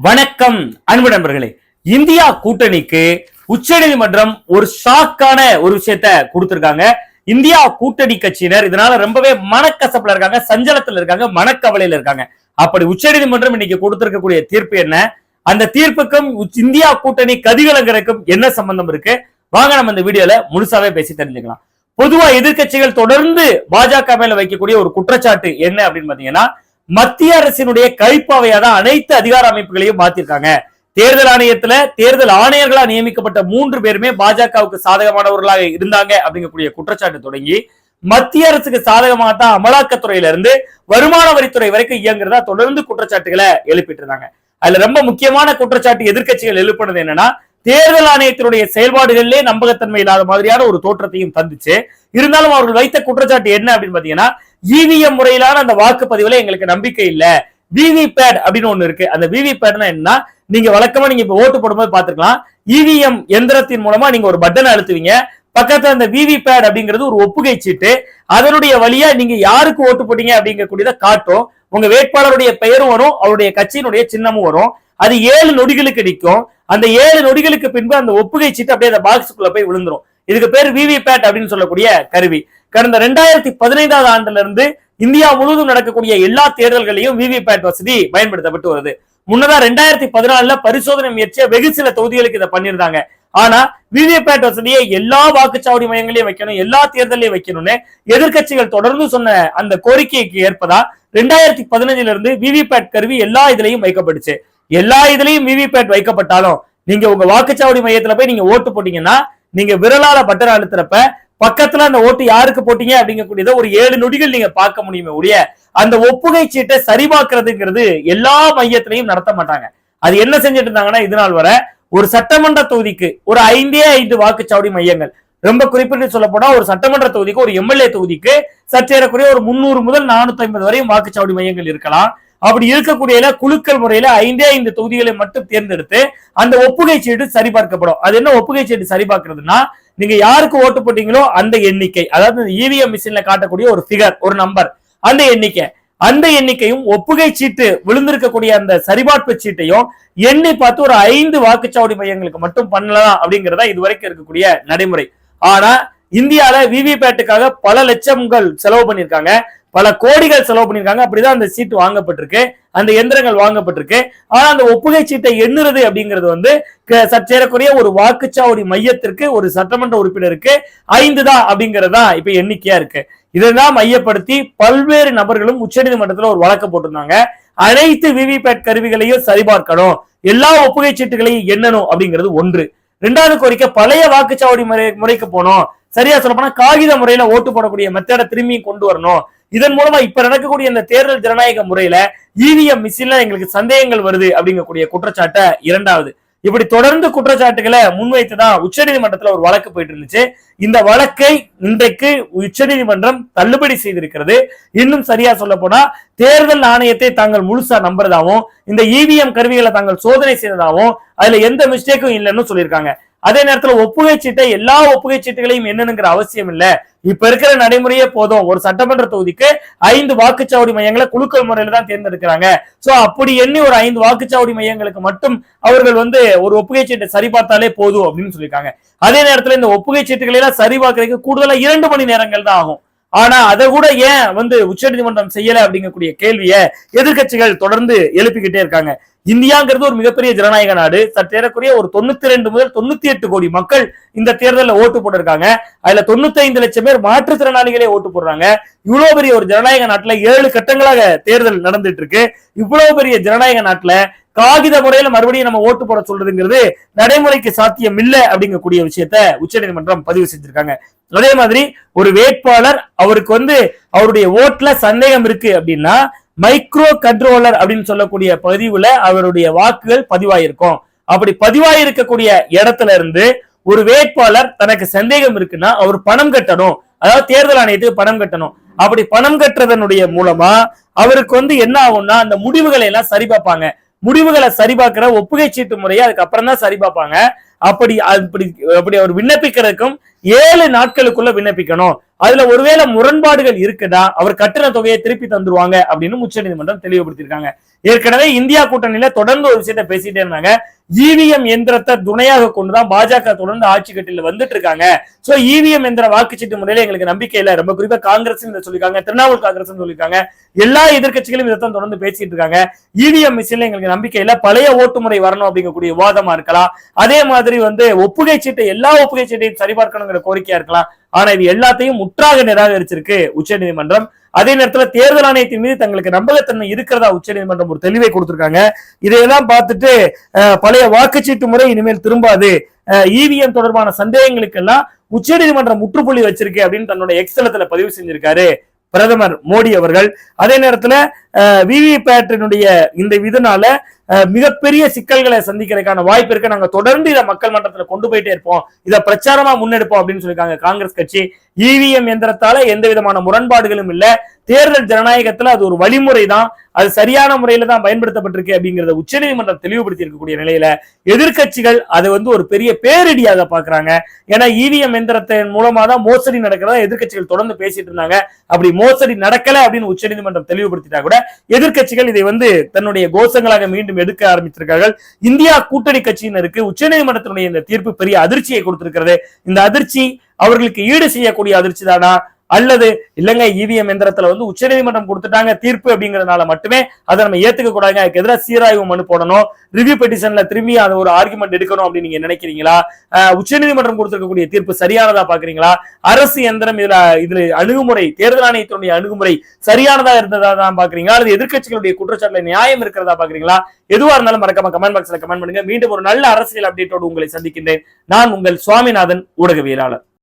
வணக்கம் அன்பு நண்பர்களே. இந்தியா கூட்டணிக்கு உச்சநீதிமன்றம் ஒரு ஷாக்கான ஒரு விஷயத்த கொடுத்திருக்காங்க. இந்தியா கூட்டணி கட்சியினர் இதனால ரொம்பவே மனக்கசப்புல இருக்காங்க சஞ்சலத்துல இருக்காங்க மனக்கவலையில இருக்காங்க. அப்படி உச்சநீதிமன்றம் இன்னைக்கு கொடுத்திருக்கக்கூடிய தீர்ப்பு என்ன? அந்த தீர்ப்புக்கும் உச்ச- இந்தியா கூட்டணி கதிகலங்கருக்கும் என்ன சம்பந்தம் இருக்கு? வாங்க நம்ம இந்த வீடியோல முழுசாவே பேசி தெரிஞ்சுக்கலாம். பொதுவா எதிர்க்கட்சிகள் தொடர்ந்து பாஜக மேல வைக்கக்கூடிய ஒரு குற்றச்சாட்டு என்ன அப்படின்னு பாத்தீங்கன்னா மத்திய அரசினுடைய கைப்பாவையா தான் அனைத்து அதிகார அமைப்புகளையும் மாத்திருக்காங்க. தேர்தல் ஆணையத்துல தேர்தல் ஆணையர்களா நியமிக்கப்பட்ட மூன்று பேருமே பாஜகவுக்கு சாதகமானவர்களாக இருந்தாங்க அப்படிங்கக்கூடிய குற்றச்சாட்டு தொடங்கி மத்திய அரசுக்கு சாதகமாக தான் அமலாக்கத்துறையில இருந்து வருமான வரித்துறை வரைக்கும் இயங்குறதா தொடர்ந்து குற்றச்சாட்டுகளை எழுப்பிட்டு இருந்தாங்க அதுல ரொம்ப முக்கியமான குற்றச்சாட்டு எதிர்க்கட்சிகள் எழுப்பினது என்னன்னா தேர்தல் ஆணையத்தினுடைய செயல்பாடுகளிலே நம்பகத்தன்மை இல்லாத மாதிரியான ஒரு தோற்றத்தையும் தந்துச்சு. இருந்தாலும் அவர்கள் வைத்த குற்றச்சாட்டு என்ன அப்படின்னு பாத்தீங்கன்னா இவிஎம் முறையிலான அந்த வாக்குப்பதிவுல எங்களுக்கு நம்பிக்கை இல்ல. விவி பேட் அப்படின்னு ஒண்ணு இருக்கு. அந்த விவி என்ன என்னன்னா நீங்க வழக்கமா நீங்க இப்ப ஓட்டு போடும்போது பாத்துக்கலாம் இவிஎம் எந்திரத்தின் மூலமா நீங்க ஒரு பட்டனை அழுத்துவீங்க. பக்கத்துல அந்த விவி பேட் அப்படிங்கிறது ஒரு ஒப்புகை சீட்டு. அதனுடைய வழியா நீங்க யாருக்கு ஓட்டு போட்டீங்க அப்படிங்கக்கூடியதை காட்டும் உங்க வேட்பாளருடைய பெயரும் வரும் அவருடைய கட்சியினுடைய சின்னமும் வரும். அது ஏழு நொடிகளுக்கு நிற்கும். அந்த ஏழு நொடிகளுக்கு பின்பு அந்த ஒப்புகை சீட்டு அப்படியே அந்த பாக்ஸுக்குள்ள போய் விழுந்துரும். இதுக்கு பேர் விவி பேட் அப்படின்னு சொல்லக்கூடிய கருவி. கடந்த ரெண்டாயிரத்தி பதினைந்தாவது ஆண்டுல இருந்து இந்தியா முழுவதும் நடக்கக்கூடிய எல்லா தேர்தல்களையும் விவி பேட் வசதி பயன்படுத்தப்பட்டு வருது. முன்னதா ரெண்டாயிரத்தி பதினாலுல பரிசோதனை முயற்சியை வெகு சில தொகுதிகளுக்கு இதை பண்ணியிருந்தாங்க. ஆனா விவிபேட் வசதியை எல்லா வாக்குச்சாவடி மையங்களையும் வைக்கணும் எல்லா தேர்தலையும் வைக்கணும்னு எதிர்க்கட்சிகள் தொடர்ந்து சொன்ன அந்த கோரிக்கைக்கு ஏற்பதா ரெண்டாயிரத்தி பதினஞ்சுல இருந்து விவிபேட் கருவி எல்லா இதுலயும் வைக்கப்பட்டுச்சு. எல்லா இதுலயும் விவிபேட் வைக்கப்பட்டாலும் நீங்க உங்க வாக்குச்சாவடி மையத்துல போய் நீங்க ஓட்டு போட்டீங்கன்னா நீங்க விரலால பட்டன் அழுத்துறப்ப பக்கத்துல அந்த ஓட்டு யாருக்கு போட்டீங்க அப்படிங்கக்கூடியத ஒரு ஏழு நொடிகள் நீங்க பார்க்க முடியுமே ஒழிய அந்த ஒப்புகை சீட்டை சரிபார்க்கறதுங்கிறது எல்லா மையத்திலையும் நடத்த மாட்டாங்க. அது என்ன செஞ்சுட்டு இருந்தாங்கன்னா இது நாள் வரை ஒரு சட்டமன்ற தொகுதிக்கு ஒரு ஐந்தே ஐந்து வாக்குச்சாவடி மையங்கள். ரொம்ப குறிப்பிட்டு சொல்ல போனா ஒரு சட்டமன்ற தொகுதிக்கு ஒரு எம்எல்ஏ தொகுதிக்கு சற்றேறக்குறைய ஒரு முன்னூறு முதல் நானூத்தி ஐம்பது வரையும் வாக்குச்சாவடி மையங்கள் இருக்கலாம். அப்படி இருக்கக்கூடிய குழுக்கள் முறையில ஐந்தே ஐந்து தொகுதிகளை மட்டும் தேர்ந்தெடுத்து அந்த ஒப்புகை சீட்டு சரிபார்க்கப்படும். அது என்ன ஒப்புகை சீட்டு சரிபார்க்கிறதுனா நீங்க யாருக்கு ஓட்டு போட்டீங்களோ அந்த எண்ணிக்கை அதாவது இவிஎம் மிஷின்ல காட்டக்கூடிய ஒரு ஃபிகர் ஒரு நம்பர் அந்த எண்ணிக்கை அந்த எண்ணிக்கையும் ஒப்புகை சீட்டு விழுந்திருக்கக்கூடிய அந்த சரிபார்ப்பு சீட்டையும் எண்ணி பார்த்து ஒரு ஐந்து வாக்குச்சாவடி மையங்களுக்கு மட்டும் பண்ணலாம் அப்படிங்கறதா இதுவரைக்கும் இருக்கக்கூடிய நடைமுறை. ஆனா இந்தியால விவிபேட்டுக்காக பல லட்சங்கள் செலவு பண்ணியிருக்காங்க. பல கோடிகள் செலவு பண்ணியிருக்காங்க. அப்படிதான் அந்த சீட்டு வாங்கப்பட்டிருக்கு. அந்த எந்திரங்கள் வாங்கப்பட்டிருக்கு. ஆனா அந்த ஒப்புகை சீட்டை எண்ணுறது அப்படிங்கிறது வந்து க- சற்றேறக்குறைய ஒரு வாக்குச்சாவடி மையத்திற்கு ஒரு சட்டமன்ற உறுப்பினருக்கு ஐந்து தான் அப்படிங்கறதா இப்ப எண்ணிக்கையா இருக்கு. இதெல்லாம் மையப்படுத்தி பல்வேறு நபர்களும் உச்சநீதிமன்றத்தில் ஒரு வழக்கு போட்டிருந்தாங்க. அனைத்து விவிபேட் கருவிகளையும் சரிபார்க்கணும். எல்லா ஒப்புகை சீட்டுகளையும் எண்ணணும் அப்படிங்கிறது ஒன்று. ரெண்டாவது கோரிக்கை பழைய வாக்குச்சாவடி முறை முறைக்கு போனோம் சரியா சொல்ல போனா காகித முறையில ஓட்டு போடக்கூடிய மெத்தடை திரும்பியும் கொண்டு வரணும். இதன் மூலமா இப்ப நடக்கக்கூடிய இந்த தேர்தல் ஜனநாயக முறையில இவிஎம் மிஷின்ல எங்களுக்கு சந்தேகங்கள் வருது அப்படிங்கக்கூடிய குற்றச்சாட்டை இரண்டாவது. இப்படி தொடர்ந்து குற்றச்சாட்டுகளை முன்வைத்துதான் உச்சநீதிமன்றத்துல ஒரு வழக்கு போயிட்டு இருந்துச்சு இந்த வழக்கை இன்றைக்கு உச்சநீதிமன்றம் தள்ளுபடி செய்திருக்கிறது. இன்னும் சரியா சொல்ல போனா தேர்தல் ஆணையத்தை தாங்கள் முழுசா நம்புறதாவும் இந்த இவிஎம் கருவிகளை தாங்கள் சோதனை செய்ததாகவும் அதுல எந்த மிஸ்டேக்கும் இல்லைன்னு சொல்லியிருக்காங்க. அதே நேரத்துல ஒப்புகை சீட்டை எல்லா ஒப்புகை சீட்டுகளையும் என்னன்னுங்கிற அவசியம் இல்ல. இப்ப இருக்கிற நடைமுறையே போதும். ஒரு சட்டமன்ற தொகுதிக்கு ஐந்து வாக்குச்சாவடி மையங்களை குலுக்கல் முறையில தான் தேர்ந்தெடுக்கிறாங்க. சோ அப்படி எண்ணி ஒரு ஐந்து வாக்குச்சாவடி மையங்களுக்கு மட்டும் அவர்கள் வந்து ஒரு ஒப்புகை சீட்டை சரிபார்த்தாலே போதும் அப்படின்னு சொல்லியிருக்காங்க. அதே நேரத்துல இந்த ஒப்புகை சீட்டுகளை எல்லாம் சரிபார்க்கறதுக்கு கூடுதலா இரண்டு மணி நேரங்கள் தான் ஆகும். ஆனா அதை கூட ஏன் வந்து உச்சநீதிமன்றம் செய்யல அப்படிங்கக்கூடிய கேள்வியை எதிர்க்கட்சிகள் தொடர்ந்து எழுப்பிக்கிட்டே இருக்காங்க. இந்தியாங்கிறது ஒரு மிகப்பெரிய ஜனநாயக நாடு. சற்றேறக்குறைய ஒரு தொண்ணூத்தி ரெண்டு முதல் தொண்ணூத்தி எட்டு கோடி மக்கள் இந்த தேர்தலில் ஓட்டு போட்டிருக்காங்க. அதுல தொண்ணூத்தி ஐந்து லட்சம் பேர் மாற்றுத்திறனாளிகளே ஓட்டு போடுறாங்க. இவ்வளவு பெரிய ஒரு ஜனநாயக நாட்டுல ஏழு கட்டங்களாக தேர்தல் நடந்துட்டு இருக்கு இவ்வளவு பெரிய ஜனநாயக நாட்டுல காகித முறையில மறுபடியும் நம்ம ஓட்டு போட சொல்றதுங்கிறது நடைமுறைக்கு சாத்தியம் இல்லை அப்படிங்கக்கூடிய விஷயத்த உச்சநீதிமன்றம் பதிவு செஞ்சிருக்காங்க. அதே மாதிரி ஒரு வேட்பாளர் அவருக்கு வந்து அவருடைய ஓட்டுல சந்தேகம் இருக்கு அப்படின்னா மைக்ரோ கண்ட்ரோலர் அப்படின்னு சொல்லக்கூடிய பதிவுல அவருடைய வாக்குகள் பதிவாயிருக்கும். அப்படி பதிவாயிருக்கக்கூடிய இடத்துல இருந்து ஒரு வேட்பாளர் தனக்கு சந்தேகம் இருக்குன்னா அவர் பணம் கட்டணும். அதாவது தேர்தல் ஆணையத்துக்கு பணம் கட்டணும். அப்படி பணம் கட்டுறதனுடைய மூலமா அவருக்கு வந்து என்ன ஆகும்னா அந்த முடிவுகளை எல்லாம் சரி பார்ப்பாங்க. முடிவுகளை சரிபார்க்கிற ஒப்புகை சீட்டு முறையை அதுக்கப்புறம் தான் சரி பார்ப்பாங்க. அப்படி அப்படி அப்படி அவர் விண்ணப்பிக்கிறதுக்கும் ஏழு நாட்களுக்குள்ள விண்ணப்பிக்கணும். அதுல ஒருவேளை முரண்பாடுகள் இருக்குதா? அவர் கட்டண தொகையை திருப்பி தந்துருவாங்க அப்படின்னு உச்சநீதிமன்றம் தெளிவுபடுத்தியிருக்காங்க. ஏற்கனவே இந்தியா கூட்டணியில தொடர்ந்து ஒரு விஷயத்த பேசிட்டே இருந்தாங்க. இவிஎம் எந்திரத்தை துணையாக கொண்டுதான் பாஜக தொடர்ந்து ஆட்சி கட்டில வந்துட்டு இருக்காங்க. சோ இவிஎம் எந்திர வாக்குச்சீட்டு முறையில எங்களுக்கு நம்பிக்கை இல்ல. ரொம்ப குறிப்பா காங்கிரஸ் இதை சொல்லிருக்காங்க திரிணாமுல் காங்கிரஸ் சொல்லிருக்காங்க எல்லா எதிர்க்கட்சிகளும் இதைத்தான் தொடர்ந்து பேசிட்டு இருக்காங்க. இவிஎம் மிஷின்ல எங்களுக்கு நம்பிக்கை இல்ல. பழைய ஓட்டு முறை வரணும் அப்படிங்கக்கூடிய விவாதமா இருக்கலாம். அதே மாதிரி வந்து ஒப்புகை சீட்டை எல்லா ஒப்புகை சீட்டையும் சரிபார்க்கணுங்கிற கோரிக்கையா இருக்கலாம். ஆனா இது எல்லாத்தையும் முற்றாக நிராகரிச்சிருக்கு உச்சநீதிமன்றம் அதே நேரத்துல தேர்தல் ஆணையத்தின் மீது தங்களுக்கு நம்பகத்தன்மை இருக்கிறதா உச்சநீதிமன்றம் ஒரு தெளிவை கொடுத்திருக்காங்க. இதையெல்லாம் பார்த்துட்டு அஹ், பழைய வாக்குச்சீட்டு முறை இனிமேல் திரும்பாது. இவிஎம் தொடர்பான சந்தேகங்களுக்கெல்லாம் உச்சநீதிமன்றம் முற்றுப்புள்ளி வச்சிருக்கு அப்படின்னு தன்னோட எக்ஸலத்துல பதிவு செஞ்சிருக்காரு பிரதமர் மோடி அவர்கள். அதே நேரத்துல விவிபேட்டினுடைய இந்த இதனால மிகப்பெரிய சிக்கல்களை சந்திக்கிறதுக்கான வாய்ப்பு இருக்கு. நாங்க தொடர்ந்து இதை மக்கள் மன்றத்துல கொண்டு போயிட்டே இருப்போம். இதை பிரச்சாரமா முன்னெடுப்போம் அப்படின்னு சொல்லியிருக்காங்க காங்கிரஸ் கட்சி. இவிஎம் எந்திரத்தால எந்த விதமான முரண்பாடுகளும் இல்ல. தேர்தல் ஜனநாயகத்துல அது ஒரு வழிமுறை தான். அது சரியான முறையில தான் பயன்படுத்தப்பட்டிருக்கு அப்படிங்கறத உச்சநீதிமன்றம் தெளிவுபடுத்தி இருக்கக்கூடிய நிலையில எதிர்க்கட்சிகள் அதை வந்து ஒரு பெரிய பேரிடியாக பாக்குறாங்க ஏன்னா இவிஎம் எந்திரத்தின் மூலமா தான் மோசடி நடக்கிறதா எதிர்க்கட்சிகள் தொடர்ந்து பேசிட்டு இருந்தாங்க. அப்படி மோசடி நடக்கல அப்படின்னு உச்சநீதிமன்றம் தெளிவுபடுத்திட்டா கூட எதிர்கட்சிகள் இதை வந்து தன்னுடைய கோஷங்களாக மீண்டும் எடுக்க ஆரம்பித்திருக்கார்கள் இந்தியா கூட்டணி கட்சியினருக்கு உச்சநீதிமன்றத்தினுடைய இந்த தீர்ப்பு பெரிய அதிர்ச்சியை கொடுத்திருக்கிறது. இந்த அதிர்ச்சி அவர்களுக்கு ஈடு செய்யக்கூடிய அதிர்ச்சி தானா அல்லது இல்லைங்க இவிஎம் எந்திரத்துல வந்து உச்சநீதிமன்றம் கொடுத்துட்டாங்க தீர்ப்பு அப்படிங்கறதுனால மட்டுமே அதை நம்ம ஏத்துக்க கூடாதுங்க. அதுக்கு எதிராக சீராய்வு மனு போடணும். ரிவ்யூ பெட்டிஷன்ல திரும்பி அது ஒரு ஆர்குமெண்ட் எடுக்கணும் அப்படின்னு நீங்க நினைக்கிறீங்களா? உச்சநீதிமன்றம் கொடுத்திருக்கக்கூடிய தீர்ப்பு சரியானதா பாக்குறீங்களா? அரசு எந்திரம் இதுல இதுல அணுகுமுறை தேர்தல் ஆணையத்தினுடைய அணுகுமுறை சரியானதா இருந்ததா தான் பாக்குறீங்களா? அல்லது எதிர்க்கட்சிகளுடைய குற்றச்சாட்டுல நியாயம் இருக்கிறதா பாக்குறீங்களா? எதுவா இருந்தாலும் மறக்காம கமெண்ட் பாக்ஸ்ல கமெண்ட் பண்ணுங்க. மீண்டும் ஒரு நல்ல அரசியல் அப்டேட்டோடு உங்களை சந்திக்கின்றேன். நான் உங்கள் சுவாமிநாதன் ஊடகவியலாளர்.